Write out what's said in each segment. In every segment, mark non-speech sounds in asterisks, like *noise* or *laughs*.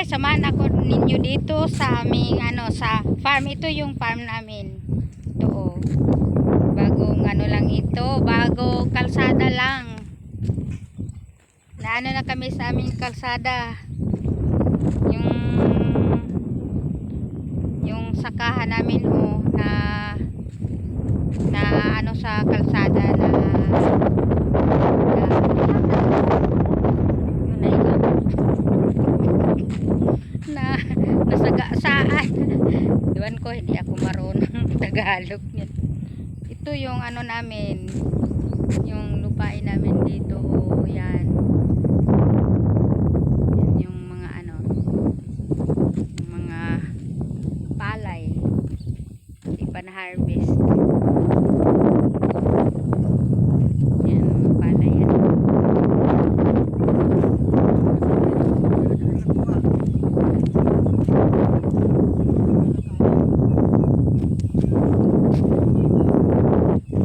guys, samahan ako ninyo dito sa aming ano sa farm. Ito yung farm namin. Ito oh. Bagong ano lang ito, bago kalsada lang. Naano na kami sa aming kalsada. Yung yung sakahan namin oh na na ano sa kalsada na na, yun na ito na nasagasaan. Iwan ko, hindi ako marunong Tagalog niyan. Ito yung ano namin, yung lupain namin dito. Yan yung mga ano, yung mga palay. Hindi pa na-harvest. Yan, mga palay yan.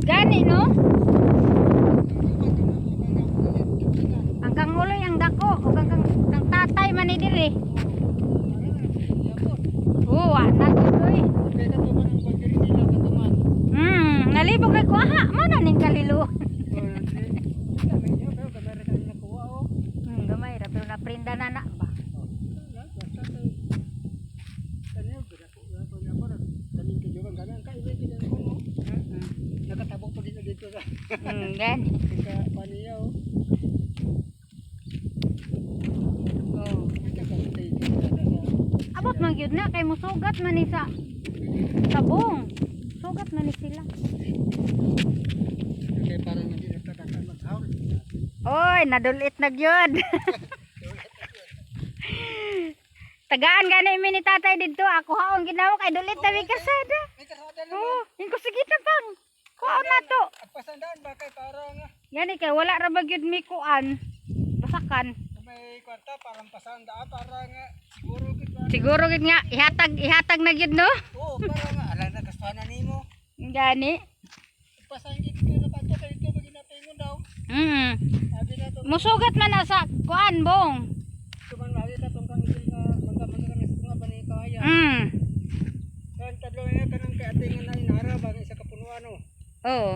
Gani, no? Hanggang uloy ang dako. O hanggang ang tatay man ni diri. Oo, oh, na tuloy. Hmm, nalibog kay kuha. Mana ning kalilo? Hmm, gamay ra pero naprinda na na ba? Nakatabok pa dito dito Hmm, gani. sa paniya oh. Oh. Nakapatay dito sa sa Abot man gyud na kay musugat man ni sa sabong. Sugat man ni sila. kaya parang hindi nagtatakan maghawin. Oy, nadulit na gyud. *laughs* Tagaan gani mi ni tatay didto. Ako haon ginawa kay dulit na mi kasada. May kasada na. Oh, ingko sige na pang. Kuan na to. At pasandaan ba kay parang Gani kay wala ra ba gyud mi kuan. Basakan. may kwarta parang parang ah, siguro gid ba. Siguro gid nga ihatag ihatag na gyud no. Oo, parang ah, ala na gastuhan na nimo. Gani. Pasang gid ko na pato kay dito pag napingon daw. Mm. Musugat man na sa kuan bong. tuman mali ta tong kang isil nga mangga mangga na sa mga bani kaya. Mm. Kan tadlo nga kanang kay atingan na inara ba isa ka punuan oh. Oh.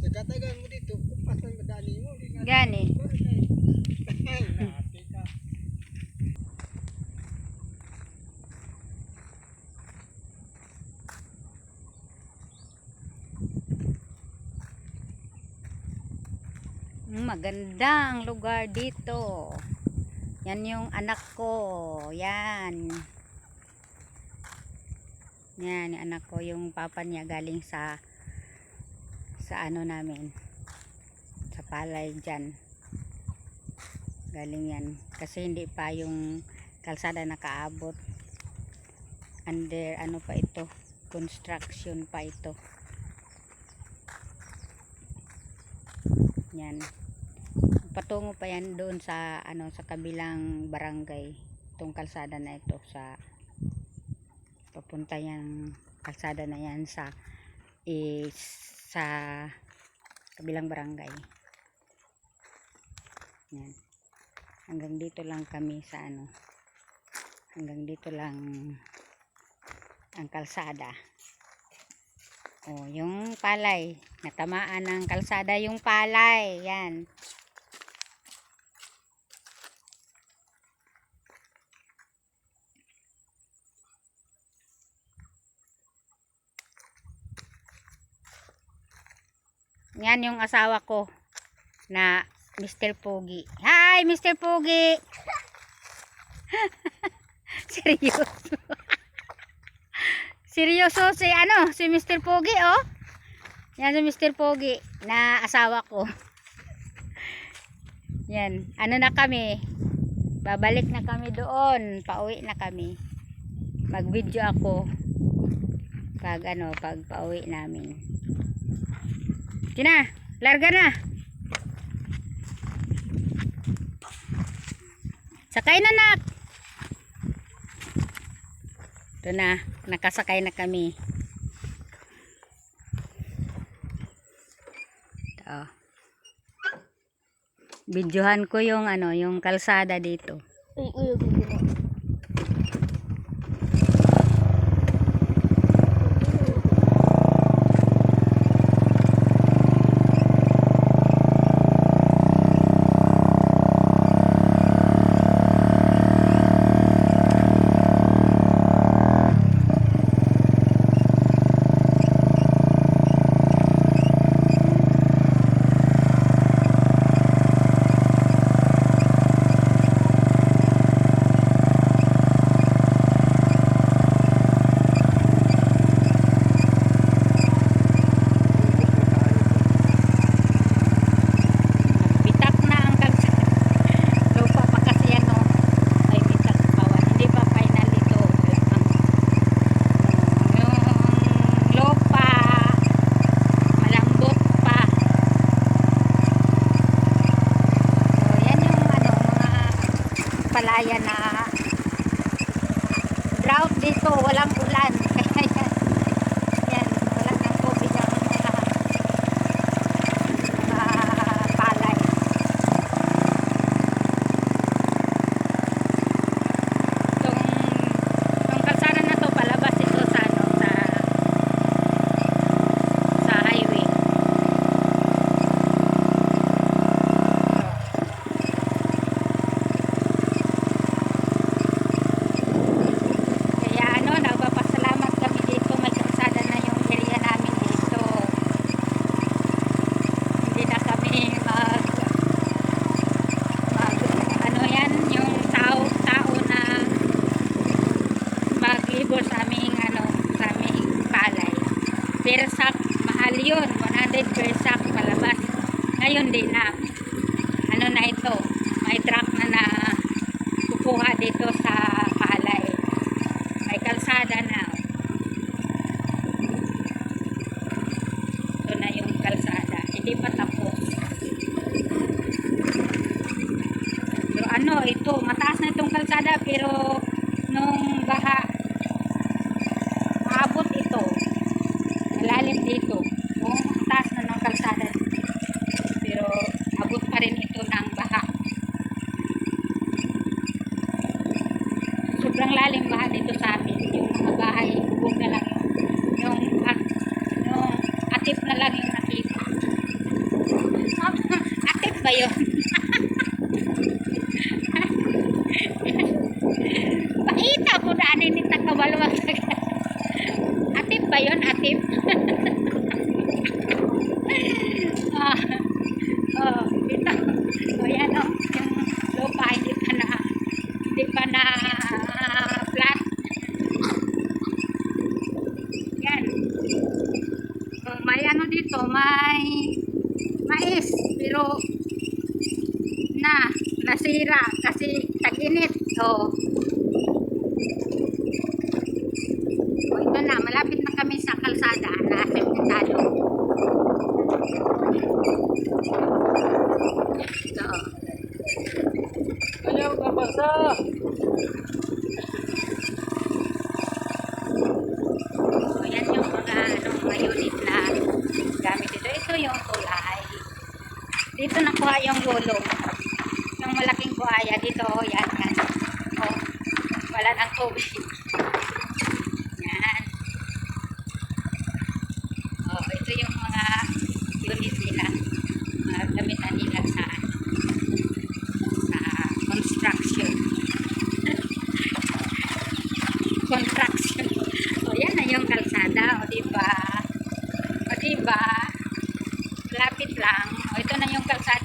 Tagatagan mo dito, pasang madali mo. nga- Gani. Mm, Maganda ang lugar dito. Yan yung anak ko. Yan. Yan, yung anak ko. Yung papa niya galing sa sa ano namin. Sa palay dyan. Galing yan. Kasi hindi pa yung kalsada nakaabot. Under ano pa ito. Construction pa ito. Yan. Patungo pa yan doon sa ano sa kabilang barangay. Itong kalsada na ito sa papunta yan kalsada na yan sa is sa kabilang barangay. Yan. Hanggang dito lang kami sa ano. Hanggang dito lang ang kalsada. Oh, yung palay. Natamaan ng kalsada yung palay. Yan. Yan yung asawa ko na Mr. Pogi. Hi, Mr. Pogi! *laughs* Seryoso. Seryoso si ano, si Mr. Pogi oh. Yan si Mr. Pogi na asawa ko. Yan, ano na kami. Babalik na kami doon. Pauwi na kami. Mag-video ako pag ano, pag pauwi namin. Tina, larga na. Sakay na nak. Ito na, nakasakay na kami. Ito. Videohan ko yung ano, yung kalsada dito. Ay, uy, uy, uy. Bitak na ang kalsada. Lupa pa kasi ano, ay bitak pa. Hindi pa final ito. Wala pang, yung lupa, malambot pa. So, yan yung ano, mga palaya na drought dito, walang ulan. Kaya yan, yan, walang ng tubig ang mga mga palay. Itong, itong kalsada na to palabas ito sa ano sa sa highway. Kaya ano, nagpapasalamat kami dito. May kalsada na yung area namin dito. Hindi na kami mag mag ano yan, yung tao tao na maglibot sa aming ano, sa aming palay. Sack, mahal yun. 100 per sack palabas. Ngayon din na. Ano na ito? May truck na na kukuha dito sa palay. May kalsada na. Ito na yung kalsada. Hindi pa tapos. Pero ano, ito, mataas na itong kalsada pero nung baha, maabot ito. Malalim dito. Kung taas na ng kalsada. Pero abot pa rin ito ng baha. Sobrang lalim baha dito sa amin. Yung mga bahay, bubog na lang yung, at, yung atip na lang yung nakita. *laughs* atip ba yun? *laughs* Pakita ko na ano ni Takabalwag. *laughs* atip ba yun? Atip? ah, oh, ito. O yan o. Yung lupa hindi pa na hindi pa na flat. Yan. Oh, may ano dito, may mais. Pero na, nasira kasi tag-init. Oh. O ito na, malapit na kami sa kalsada na sementado. Ito. Ayaw ka basa. So, yan yung mga, ano, mga unit na gamit dito. Ito yung kulay. Dito nakuha yung gulong. Yung malaking buhaya dito, oh, yan, yan. Oh, wala ng tubig. Yan. Oh, ito yung mga unit nila. Mga gamitan nila sa sa construction. *laughs* construction. O, yan na yung kalsada. O, diba? O, diba? Lapit lang. Ito na yung kalsada.